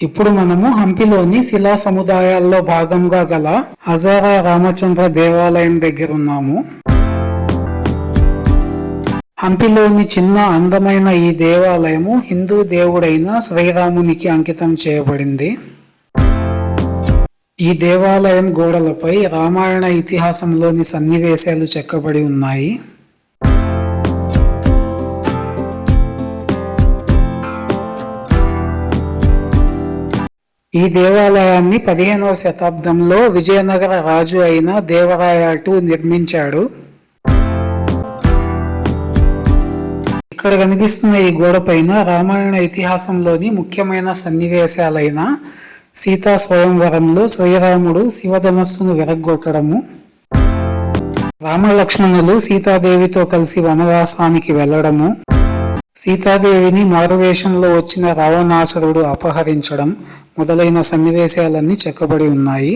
ఇప్పుడు మనము హంపిలోని శిలా సముదాయాల్లో భాగంగా గల హజారా రామచంద్ర దేవాలయం దగ్గర ఉన్నాము. హంపిలోని చిన్న అందమైన ఈ దేవాలయము హిందూ దేవుడైన శ్రీరామునికి అంకితం చేయబడింది. ఈ దేవాలయం గోడలపై రామాయణ ఇతిహాసంలోని సన్నివేశాలు చెక్కబడి ఉన్నాయి. ఈ దేవాలయాన్ని పదిహేనవ శతాబ్దంలో విజయనగర రాజు అయిన దేవరాయ నిర్మించాడు. ఇక్కడ కనిపిస్తున్న ఈ గోడపైన రామాయణ ఇతిహాసంలోని ముఖ్యమైన సన్నివేశాలైన సీతా స్వయంవరంలో శ్రీరాముడు శివధనస్సును విరగ్గొట్టడము రామలక్ష్మణులు సీతాదేవితో కలిసి వనవాసానికి వెళ్ళడము సీతాదేవిని మారువేషంలో వచ్చిన రావణాసురుడు అపహరించడం మొదలైన సన్నివేశాలన్నీ చెక్కబడి ఉన్నాయి.